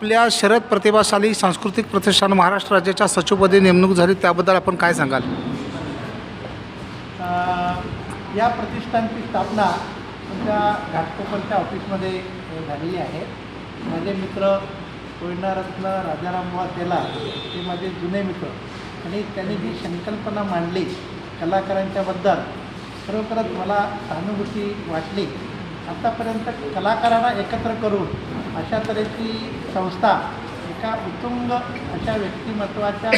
आपल्या शरद प्रतिभाशाली सांस्कृतिक प्रतिष्ठान महाराष्ट्र राज्याच्या सचिवपदी नेमणूक झाली त्याबद्दल आपण काय सांगाल? या प्रतिष्ठानची स्थापना आमच्या घाटकोपरच्या ऑफिसमध्ये झालेली आहे. माझे मित्र कोयनारत्न राजाराम बुवा तेला ते माझे जुने मित्र. आणि त्यांनी जी संकल्पना मांडली कलाकारांच्याबद्दल खरोखरच मला सहानुभूती वाटली. आत्तापर्यंत कलाकारांना एकत्र करून अशा तऱ्हेची संस्था एका उत्तुंग अशा व्यक्तिमत्वाच्या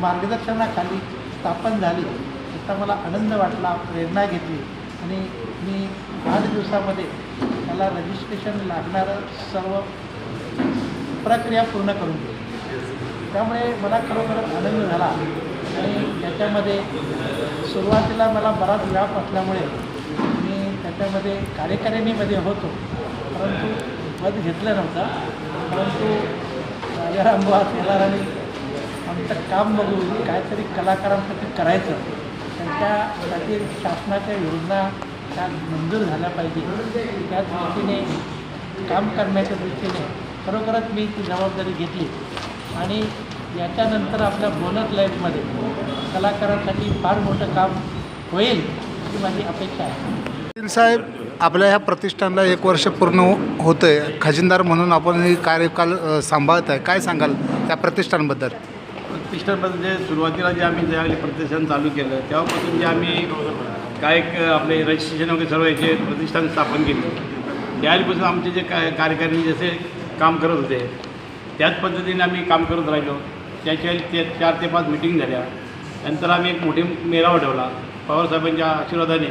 मार्गदर्शनाखाली स्थापन झाली. त्याचा मला आनंद वाटला प्रेरणा घेतली आणि मी आठ दिवसामध्ये त्याला रजिस्ट्रेशन लागणारं सर्व प्रक्रिया पूर्ण करून दिली त्यामुळे मला खरोखरच आनंद झाला आणि त्याच्यामध्ये सुरुवातीला मला बराच व्याप असल्यामुळे मी त्याच्यामध्ये कार्यकारिणीमध्ये होतो परंतु पद घेतलं नव्हतं. परंतु राजाराम बुवा आमचं काम बघून काहीतरी कलाकारांसाठी करायचं त्यांच्यासाठी शासनाच्या योजना त्या मंजूर झाल्या पाहिजे. त्याच दृष्टीने काम करण्याच्या दृष्टीने खरोखरच मी ती जबाबदारी घेतली. आणि याच्यानंतर आपल्या बोनस लाईफमध्ये कलाकारांसाठी फार मोठं काम होईल अशी माझी अपेक्षा आहे. पाटील साहेब आपल्या ह्या प्रतिष्ठानला एक वर्ष पूर्ण होतं आहे खजिनदार म्हणून आपण हे कार्यकाल सांभाळत आहे काय सांगाल त्या प्रतिष्ठानबद्दल? प्रतिष्ठानबद्दल जे म्हणजे सुरुवातीला जे आम्ही ज्यावेळी प्रतिष्ठान चालू केलं तेव्हापासून जे आम्ही काय आपले रजिस्ट्रेशन वगैरे सर्व याचे प्रतिष्ठान स्थापन केलं. त्यावेळीपासून आमचे जे काय कार्यकारी जसे काम करत होते त्याच पद्धतीने आम्ही काम करत राहिलो. त्याच्या ते चार ते पाच मिटिंग झाल्या. नंतर आम्ही एक मोठी मेळावा ठेवला. पवारसाहेबांच्या आशीर्वादाने.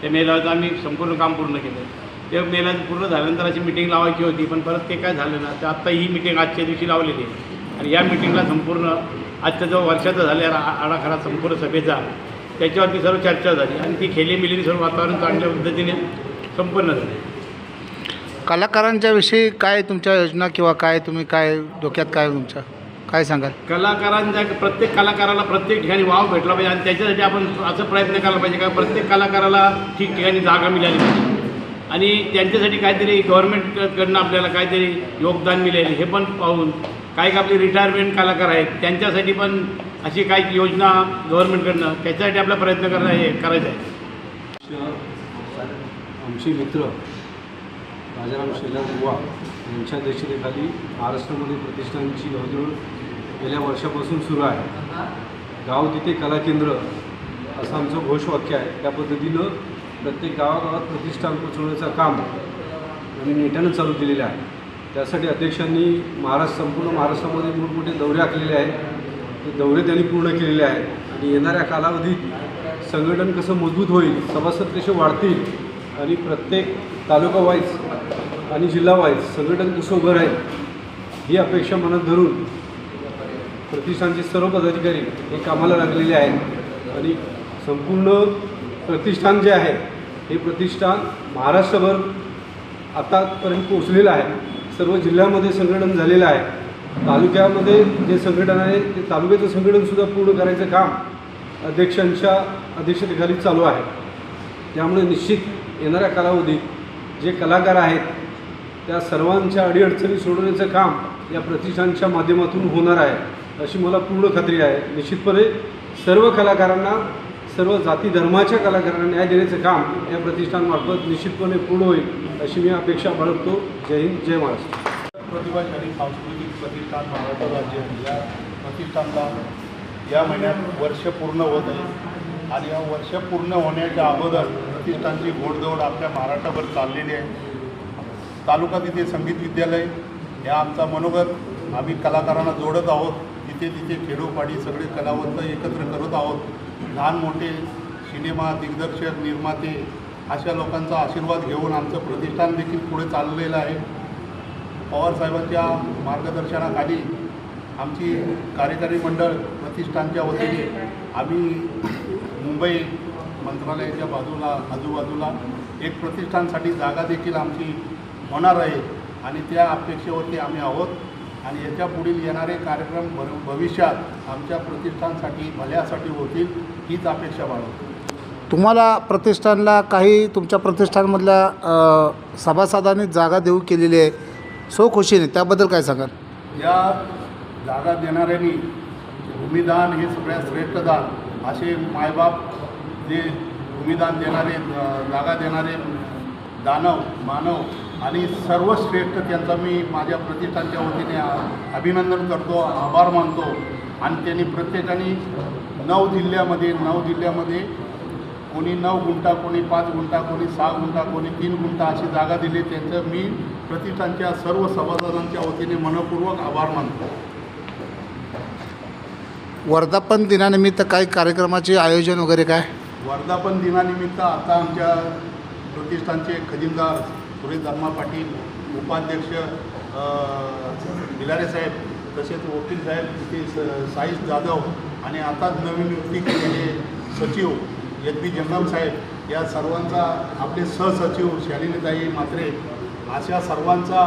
त्या मेलाचं आम्ही संपूर्ण काम पूर्ण केलं. ते मेलाचं पूर्ण झाल्यानंतर अशी मिटिंग लावायची होती पण परत ते काय झालं ना तर आत्ता ही मिटिंग आजच्या दिवशी लावलेली आहे. आणि या मिटिंगला संपूर्ण आजचा जो वर्षाचा झालेला आ- आराखडा संपूर्ण सभेचा त्याच्यावरती सर्व चर्चा झाली. आणि ती खेलीमिलीने सर्व वातावरण चांगल्या पद्धतीने संपन्न झाले. कलाकारांच्या विषयी काय तुमच्या योजना किंवा काय तुम्ही काय डोक्यात काय तुमच्या? काय सांगाल? कलाकारांच्या प्रत्येक कलाकाराला प्रत्येक ठिकाणी वाव भेटला पाहिजे आणि त्याच्यासाठी आपण असं प्रयत्न करायला पाहिजे का प्रत्येक कलाकाराला ठिकठिकाणी जागा मिळाली पाहिजे. आणि त्यांच्यासाठी काहीतरी गव्हर्नमेंटकडनं आपल्याला काहीतरी योगदान मिळेल हे पण पाहून काही काही आपले रिटायरमेंट कलाकार आहेत त्यांच्यासाठी पण अशी काही योजना गव्हर्नमेंटकडनं त्याच्यासाठी आपला प्रयत्न करणं हे करायचं आहे. आमचे मित्र राजाराम शेलार बुवा यांच्या अध्यक्षतेखाली महाराष्ट्रामध्ये प्रतिष्ठानची जवळजवळ गेल्या वर्षापासून सुरू आहे. गाव तिथे कला केंद्र असं आमचं घोषवाक्य आहे. त्या पद्धतीनं प्रत्येक गावागावात प्रतिष्ठान पोचवण्याचं काम आम्ही नेटानं चालू केलेलं आहे. त्यासाठी अध्यक्षांनी महाराष्ट्र संपूर्ण महाराष्ट्रामध्ये मोठमोठे दौरे आखलेले आहेत. ते दौरे त्यांनी पूर्ण केलेले आहेत. आणि येणाऱ्या कालावधीत संघटन कसं मजबूत होईल सभासद कसे वाढतील आणि प्रत्येक तालुका वाईज आणि जिल्हा वाईज संघटन कसं उभं राहील ही अपेक्षा मनात धरून प्रतिष्ठानचे सर्व पदाधिकारी हे कामाला लागलेले आहेत. आणि संपूर्ण प्रतिष्ठान जे आहे हे प्रतिष्ठान महाराष्ट्रभर आतापर्यंत पोचलेलं आहे. सर्व जिल्ह्यामध्ये संघटन झालेलं आहे. तालुक्यामध्ये जे संघटन आहे ते तालुक्याचं संघटनसुद्धा पूर्ण करायचं काम अध्यक्षांच्या अध्यक्षतेखाली चालू आहे. त्यामुळे निश्चित येणाऱ्या कालावधीत जे कलाकार आहेत त्या सर्वांच्या अडीअडचणी सोडवण्याचं काम या प्रतिष्ठानच्या माध्यमातून होणार आहे अशी मला पूर्ण खात्री आहे. निश्चितपणे सर्व कलाकारांना सर्व जाती धर्माच्या कलाकारांना न्याय देण्याचं काम या प्रतिष्ठानमार्फत निश्चितपणे पूर्ण होईल अशी मी अपेक्षा बाळगतो. जय हिंद जय महाराष्ट्र. प्रतिभाशाली सांस्कृतिक प्रतिष्ठान महाराष्ट्र राज्य या प्रतिष्ठानला या महिन्यात वर्ष पूर्ण होत आहे. आणि या वर्ष पूर्ण होण्याच्या अगोदर प्रतिष्ठानची घोडदौड आपल्या महाराष्ट्राभर चाललेली आहे. तालुका तिथे संगीत विद्यालय या आमचा मनोगत. आम्ही कलाकारांना जोडत आहोत. तिथे तिथे खेडोपाडी सगळे कलावंत एकत्र करत आहोत. लहान मोठे सिनेमा दिग्दर्शक निर्माते अशा लोकांचा आशीर्वाद घेऊन आमचं प्रतिष्ठान देखील पुढे चाललेलं आहे. पवारसाहेबांच्या मार्गदर्शनाखाली आमची कार्यकारी मंडळ प्रतिष्ठानच्या वतीने आम्ही मुंबई मंत्रालयाच्या बाजूला आजूबाजूला एक प्रतिष्ठानसाठी जागा देखील आमची होणार आहे आणि त्या अपेक्षेवरती आम्ही आहोत. आणि याच्या पुढील येणारे कार्यक्रम भर भविष्यात आमच्या प्रतिष्ठानसाठी भल्यासाठी होतील हीच अपेक्षा बाळगतो. तुम्हाला प्रतिष्ठानला काही तुमच्या प्रतिष्ठानमधल्या सभासदांनी जागा देऊ केलेली आहे सो खुशीने त्याबद्दल काय सांगाल? या जागा देणाऱ्यांनी भूमिदान हे सगळ्यात श्रेष्ठ दान असे मायबाप जे भूमिदान देणारे जागा देणारे दानव मानव आणि सर्वश्रेष्ठ त्यांचा मी माझ्या प्रतिष्ठानच्या वतीने अभिनंदन करतो आभार मानतो. आणि त्यांनी प्रत्येकाने नऊ जिल्ह्यामध्ये नऊ जिल्ह्यामध्ये कोणी नऊ गुंठा कोणी पाच गुंठा कोणी सहा गुंठा कोणी तीन गुंठा अशी जागा दिली. त्यांचं मी प्रतिष्ठानच्या सर्व सभासदांच्या वतीने मनपूर्वक आभार मानतो. वर्धापन दिनानिमित्त काही कार्यक्रमाचे आयोजन वगैरे काय? वर्धापन दिनानिमित्त आता आमच्या प्रतिष्ठानचे खजिनदार सुरेश धर्मा पाटील उपाध्यक्ष बिलारे साहेब तसेच वकील साहेब तिथे स साईश जाधव आणि आताच नवीन नियुक्ती केलेले सचिव एच बी जंगम साहेब या सर्वांचा आपले सहसचिव शालिनीताई मात्रे अशा सर्वांचा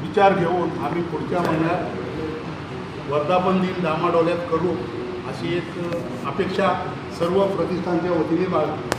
विचार घेऊन आम्ही पुढच्या महिन्यात वर्धापन दिन डामाडोल्यात करू. अशी एक अपेक्षा सर्व प्रतिष्ठानच्या वतीने बाळगतो.